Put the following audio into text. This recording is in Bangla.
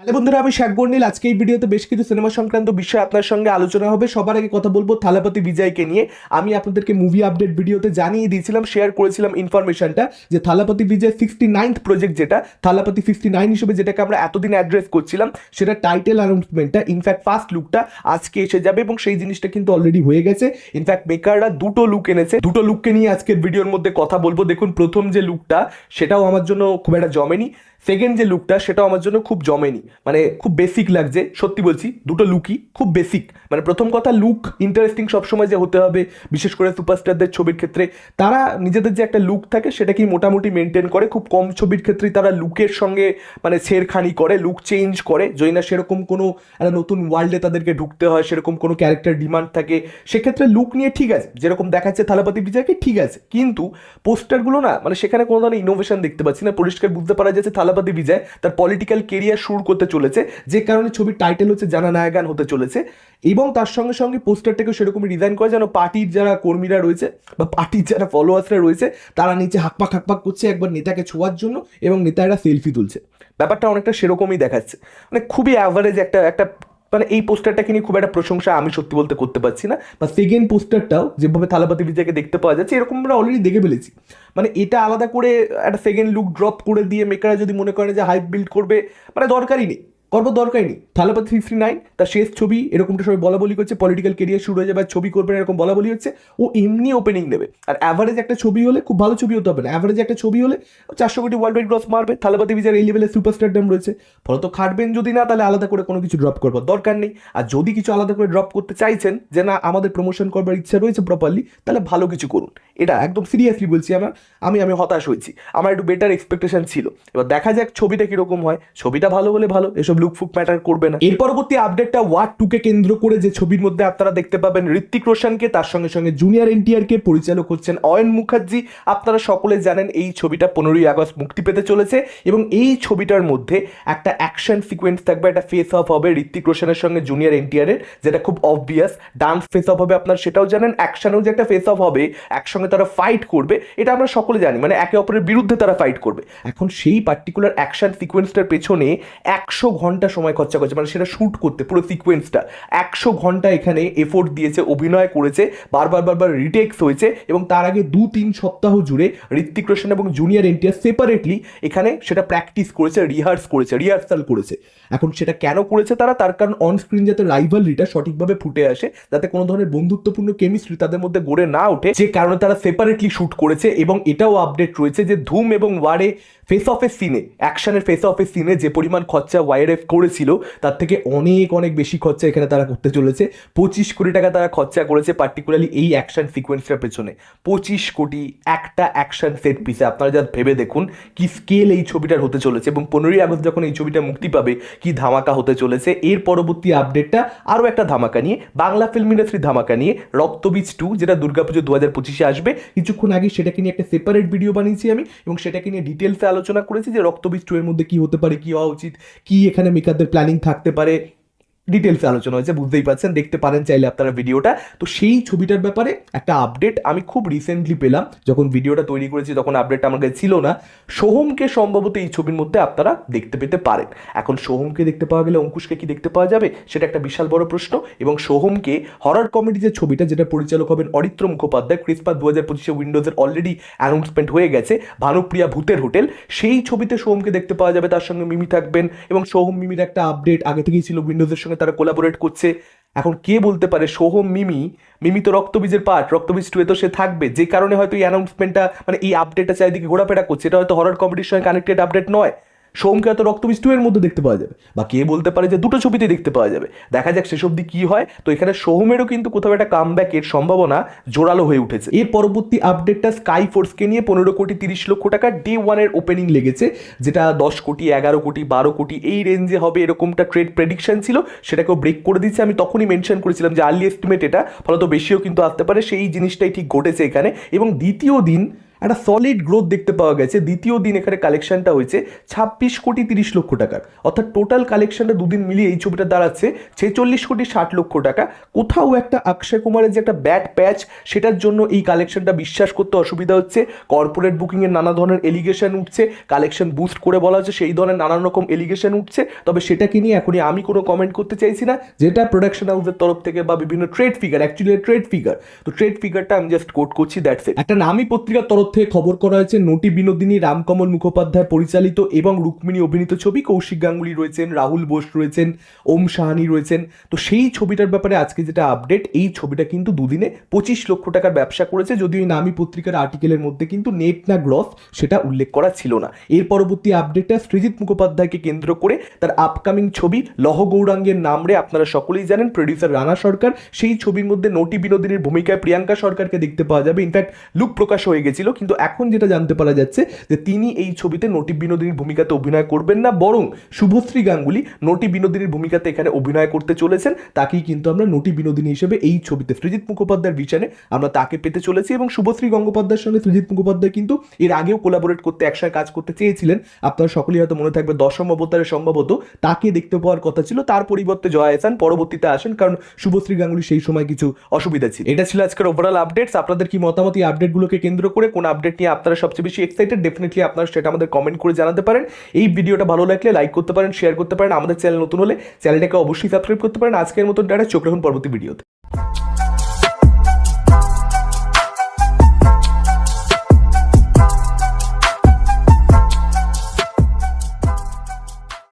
হ্যালো বন্ধুরা, আমি শেখ বর্ণিল। আজকে এই ভিডিওতে বেশ কিছু সিনেমা সংক্রান্ত বিষয় আপনার সঙ্গে আলোচনা হবে। সবার আগে কথা বলব থালাপতি বিজয়কে নিয়ে। আমি আপনাদেরকে মুভি আপডেট ভিডিওতে জানিয়ে দিয়েছিলাম শেয়ার করেছিলাম ইনফরমেশনটা যে Thalapathy Vijay sixty ninth project যেটা, থালাপতি ফিফটি নাইন হিসেবে যেটাকে আমরা এতদিন অ্যাড্রেস করছিলাম, সেটা টাইটেল অ্যানাউন্সমেন্টটা ইনফ্যাক্ট ফার্স্ট লুকটা আজকে এসে যাবে এবং সেই জিনিসটা কিন্তু অলরেডি হয়ে গেছে। ইনফ্যাক্ট মেকাররা দুটো লুক এনেছে। দুটো লুককে নিয়ে আজকের ভিডিওর মধ্যে কথা বলব। দেখুন, প্রথম যে লুকটা সেটাও আমার জন্য খুব একটা জমেনি। সেকেন্ড যে লুকটা সেটাও আমার জন্য খুব জমেনি। মানে খুব বেসিক লাগছে। সত্যি বলছি, দুটো লুকই খুব বেসিক মানে প্রথম কথা লুক ইন্টারেস্টিং সবসময় যে হতে হবে, বিশেষ করে সুপারস্টারদের ছবির ক্ষেত্রে। তারা নিজেদের যে একটা লুক থাকে, সেটাকেই মোটামুটি মেনটেন করে। খুব কম ছবির ক্ষেত্রেই তারা লুকের সঙ্গে মানে ছেড়খানি করে লুক চেঞ্জ করে। যদি না সেরকম কোনো একটা নতুন ওয়ার্ল্ডে তাদেরকে ঢুকতে হয়, সেরকম কোনো ক্যারেক্টার ডিমান্ড থাকে, সেক্ষেত্রে লুক নিয়ে ঠিক আছে। যেরকম দেখাচ্ছে থালাপতি বিজয়কে ঠিক আছে। কিন্তু পোস্টারগুলো না মানে সেখানে কোনো ধরনের ইনোভেশন দেখতে পাচ্ছি না। পরিষ্কার বুঝতে পারা যাচ্ছে থালাপতি বিজয় তার পলিটিক্যাল কেরিয়ার শুরু করতে চলেছে। যে কারণে ছবির টাইটেল হচ্ছে জানা নায়গান হতে চলেছে। এবং তার সঙ্গে সঙ্গে পোস্টারটাকেও সেরকমই ডিজাইন করে যেন পার্টির যারা কর্মীরা রয়েছে বা পার্টির যারা ফলোয়ার্সরা রয়েছে, তারা নিচে হাকপাক হাকপাক করছে একবার নেতাকে ছোঁয়ার জন্য এবং নেতারা সেলফি তুলছে। ব্যাপারটা অনেকটা সেরকমই দেখাচ্ছে। মানে খুবই অ্যাভারেজ একটা একটা মানে এই পোস্টারটাকে নিয়ে খুব একটা প্রশংসা আমি সত্যি বলতে করতে পারছি না। বা সেকেন্ড পোস্টারটাও যেভাবে থালাপাতি বিজয়কে দেখতে পাওয়া যাচ্ছে, এরকম আমরা অলরেডি দেখে ফেলেছি। মানে এটা আলাদা করে একটা সেকেন্ড লুক ড্রপ করে দিয়ে মেকাররা যদি মনে করেন যে হাইপ বিল্ড করবে মানে দরকারই নেই। করবার দরকারই নেই। থালাপাতি ফিফটি নাইন তার শেষ ছবি, এরকমটা সবাই বলা বলি করছে পলিটিক্যাল কেরিয়ার শুরু হয়ে যাবে, ছবি করবেন এরকম বলা বলি হচ্ছে, ও এমনি ওপেনিং দেবে আর অ্যাভারেজ একটা ছবি হলে খুব ভালো ছবি হতে হবে না। অ্যাভারেজ একটা ছবি হলে চারশো কোটি ওয়ার্ল্ড ওয়াইড গ্রস মারবে, থালাপাতি বিজয়ের এই লেভেলের সুপারস্টারডাম রয়েছে। ফলত খাটবেন যদি না, তাহলে আলাদা করে কোনো কিছু ড্রপ করবার দরকার নেই। আর যদি কিছু আলাদা করে ড্রপ করতে চাইছেন যে না, আমাদের প্রমোশন করবার ইচ্ছা রয়েছে প্রপারলি তাহলে ভালো কিছু করুন। এটা একদম সিরিয়াসলি বলছি আমার। আমি আমি হতাশ হয়েছি। আমার একটু বেটার এক্সপেকটেশন ছিল। এবার দেখা যাক ছবিটা কীরকম হয়। ছবিটা ভালো হলে ভালো, এসব লুক ফুক ম্যাটার করবে না। এর পরবর্তী আপডেটটা ওয়ার্ড টুকে কেন্দ্র করে যে ছবির মধ্যে আপনারা দেখতে পাবেন ঋত্বিক রোশনকে, তার সঙ্গে সঙ্গে জুনিয়র এনটিআর কে পরিচালক হচ্ছেন অয়ন মুখার্জি। আপনারা সকলে জানেন এই ছবিটা পনেরোই আগস্ট মুক্তি পেতে চলেছে এবং এই ছবিটার মধ্যে একটা অ্যাকশন সিকোয়েন্স থাকবে, একটা ফেস অফ হবে ঋত্বিক রোশনের সঙ্গে জুনিয়র এনটিআর এর, যেটা খুব অবভিয়াস ডান্স ফেস অফ হবে আপনার সেটাও জানেন অ্যাকশনেও যে একটা ফেস অফ হবে, একসঙ্গে তারা ফাইট করবে, এটা আমরা সকলে জানি। মানে একে অপরের বিরুদ্ধে তারা ফাইট করবে। এখন সেই পার্টিকুলার অ্যাকশন সিকোয়েন্সটার পেছনে একশো ঘণ্টা সময় খরচা করছে মানে সেটা শ্যুট করতে, পুরো সিকোয়েন্সটা একশো ঘণ্টা এখানে এফোর্ট দিয়েছে, অভিনয় করেছে, বারবার বারবার রিটেক্স হয়েছে, এবং তার আগে দু তিন সপ্তাহ জুড়ে ঋত্বিক রোশন এবং জুনিয়র এনটিআর সেপারেটলি এখানে সেটা প্র্যাকটিস করেছে রিহার্স করেছে রিহার্সাল করেছে। এখন সেটা কেন করেছে তারা? তার কারণ অন স্ক্রিন যাতে রাইভালরিটা সঠিকভাবে ফুটে আসে, যাতে কোনো ধরনের বন্ধুত্বপূর্ণ কেমিস্ট্রি তাদের মধ্যে গড়ে না ওঠে, যে কারণে তারা সেপারেটলি শ্যুট করেছে, এবং এটাও আপডেট রয়েছে যে ধুম এবং ওয়ারে ফেস অফের সিনে অ্যাকশনের ফেস অফের সিনে যে পরিমাণ খরচা ওয়াইআরএফ করেছিল, তার থেকে অনেক অনেক বেশি খরচা এখানে তারা করতে চলেছে। পঁচিশ কোটি টাকা তারা খরচা করেছে পার্টিকুলারলি এই অ্যাকশন সিকোয়েন্সটার পেছনে। পঁচিশ কোটি একটা অ্যাকশন সেট পিসে আপনারা যা ভেবে দেখুন কি স্কেল এই ছবিটার হতে চলেছে এবং পনেরোই আগস্ট যখন এই ছবিটা মুক্তি পাবে, কি ধামাকা হতে চলেছে। এর পরবর্তী আপডেটটা আরও একটা ধামাকা নিয়ে, বাংলা ফিল্ম ইন্ডাস্ট্রি ধামাকা নিয়ে, রক্তবীজ টু যেটা দুর্গাপুজো দু হাজার পঁচিশে আসবে। কিছুক্ষণ আগে সেটাকে নিয়ে একটা সেপারেট ভিডিও বানিয়েছি আমি এবং সেটাকে নিয়ে ডিটেলসে আলোচনা করেছি যে রক্তবীজ টু এর মধ্যে কি হতে পারে, কি হওয়া উচিত, কি এখানে মেকারদের প্ল্যানিং থাকতে পারে ডিটেলসে আলোচনা হয়েছে, বুঝতেই পারছেন, দেখতে পারেন চাইলে আপনারা ভিডিওটা। তো সেই ছবিটার ব্যাপারে একটা আপডেট আমি খুব রিসেন্টলি পেলাম। যখন ভিডিওটা তৈরি করেছি, তখন আপডেটটা আমার কাছে ছিল না। সোহমকে সম্ভবত এই ছবির মধ্যে আপনারা দেখতে পেতে পারেন। এখন সোহমকে দেখতে পাওয়া গেলে অঙ্কুশকে কি দেখতে পাওয়া যাবে, সেটা একটা বিশাল বড় প্রশ্ন। এবং সোহমকে হরার কমেডি যে ছবিটা যেটা পরিচালক হবেন অরিত্র মুখোপাধ্যায় ক্রিসমাস দু হাজার পঁচিশে উইন্ডোজের অলরেডি অ্যানাউন্সমেন্ট হয়ে গেছে, ভানুপ্রিয়া ভূতের হোটেল সেই ছবিতে সোহমকে দেখতে পাওয়া যাবে, তার সঙ্গে মিমি থাকবেন। এবং সোহম মিমির একটা আপডেট আগে থেকেই ছিল উইন্ডোজের তারা কোলাবোরেট করছে। এখন কে বলতে পারে? সোহম, মিমি। মিমি তো রক্তবীজের পার্ট রক্তবীজ টুয়ে তো সে থাকবে। যে কারণে হয়তো এই অ্যানাউন্সমেন্টটা মানে এই আপডেটটা চারিদিকে ঘোরাফেরা করছে। এটা হয়তো হরর কমেডির সঙ্গে কানেক্টেড আপডেট নয়। সোমকে হয়তো রক্তবীজ টু এর মধ্যে দেখতে পাওয়া যাবে। বা কে বলতে পারে যে দুটো ছবিতে দেখতে পাওয়া যাবে। দেখা যাক শেষ অব্দি কি হয়। তো এখানে সোহমেরও কিন্তু কোথাও একটা কামব্যাকের সম্ভাবনা জোরালো হয়ে উঠেছে। এর পরবর্তী আপডেটটা স্কাই ফোর্সকে নিয়ে পনেরো কোটি তিরিশ লক্ষ টাকা ডে ওয়ানের ওপেনিং লেগেছে, যেটা দশ কোটি, এগারো কোটি, বারো কোটি এই রেঞ্জে হবে এরকমটা ট্রেড প্রেডিকশন ছিল। সেটাকেও ব্রেক করে দিচ্ছে আমি তখনই মেনশন করেছিলাম যে আর্লি এস্টিমেট এটা। ফলত বেশিও কিন্তু আসতে পারে। সেই জিনিসটাই ঠিক ঘটেছে এখানে। এবং দ্বিতীয় দিন একটা সলিড গ্রোথ দেখতে পাওয়া গেছে। দ্বিতীয় দিন এখানে কালেকশনটা হয়েছে ছাব্বিশ কোটি তিরিশ লক্ষ টাকার অর্থাৎ টোটাল কালেকশনটা দুদিন মিলিয়ে এই ছবিটা দাঁড়াচ্ছে ছেচল্লিশ কোটি ষাট লক্ষ টাকা। কোথাও একটা অক্ষয় কুমারের যে একটা ব্যাট প্যাচ সেটার জন্য এই কালেকশনটা বিশ্বাস করতে অসুবিধা হচ্ছে। কর্পোরেট বুকিংয়ের নানা ধরনের এলিগেশন উঠছে। কালেকশন বুস্ট করে বলা হচ্ছে সেই ধরনের নানান রকম এলিগেশন উঠছে। তবে সেটাকে নিয়ে এখনই আমি কোনো কমেন্ট করতে চাইছি না। যেটা প্রোডাকশন হাউসের তরফ থেকে বা বিভিন্ন trade figure actually trade figure তো ট্রেড ফিগারটা আমি জাস্ট কোট করছি দ্যাটস ইট একটা নামি পত্রিকার তরফ থেকে খবর করা হয়েছে, নটি বিনোদিনী, রামকমল মুখোপাধ্যায় পরিচালিত এবং রুক্মিণী অভিনীত ছবি কৌশিক গাঙ্গুলি রয়েছেন, রাহুল বোস রয়েছেন, ওম সাহানি রয়েছেন। তো সেই ছবিটার ব্যাপারে আজকে যেটা আপডেট এই ছবিটা কিন্তু দুদিনে পঁচিশ লক্ষ টাকার ব্যবসা করেছে, যদিও এই নামী পত্রিকার আর্টিকেলের মধ্যে কিন্তু নেট না গ্রস সেটা উল্লেখ করা ছিল না। এর পরবর্তী আপডেটটা সৃজিৎ মুখোপাধ্যায়কে কেন্দ্র করে তার আপকামিং ছবি লহ গৌরাঙ্গের নামরে আপনারা সকলেই জানেন প্রডিউসার রানা সরকার। সেই ছবির মধ্যে নটি বিনোদিনীর ভূমিকায় প্রিয়াঙ্কা সরকারকে দেখতে পাওয়া যাবে। ইনফ্যাক্ট লুক প্রকাশ হয়ে গেছিল কিন্তু এখন যেটা জানতে পারা যাচ্ছে যে তিনি এই ছবিতে নটি বিনোদিনীর ভূমিকাতে অভিনয় করবেন না, বরং শুভশ্রী গাঙ্গুলি নটি বিনোদিনীর ভূমিকাতে এখানে অভিনয় করতে চলেছেন। তাকেই কিন্তু আমরা নটি বিনোদিনী হিসেবে এই ছবিতে সৃজিৎ মুখোপাধ্যায়ের বিছানে আমরা তাকে পেতে চলেছি এবং শুভশ্রী গঙ্গোপাধ্যায়ের সঙ্গে সৃজিৎ মুখোপাধ্যায় কিন্তু এর আগেও কোলাবোরেট করতে, একসাথে কাজ করতে চেয়েছিলেন। আপনারা সকলেই হয়তো মনে থাকবে দশম অবতারে সম্ভবত তাকে দেখতে পাওয়ার কথা ছিল। তার পরিবর্তে জয়া এসান পরবর্তীতে আসেন, কারণ শুভশ্রী গাঙ্গুলি সেই সময় কিছু অসুবিধা ছিল। এটা ছিল আজকের ওভারঅল আপডেটস আপনাদের কি মতামত এই আপডেটগুলোকে কেন্দ্র করে কোন আপডেট নিয়ে আপনারা সবচেয়ে বেশি এক্সাইটেড ডেফিনেটলি আপনারা সেটা আমাদের কমেন্ট করে জানাতে পারেন। এই ভিডিওটা ভালো লাগলে লাইক করতে পারেন শেয়ার করতে পারেন। আমাদের চ্যানেল নতুন হলে চ্যানেলটাকে অবশ্যই সাবস্ক্রাইব করতে পারেন। আজকের মতো ডাটা চোখ রাখুন পরবর্তী ভিডিওতে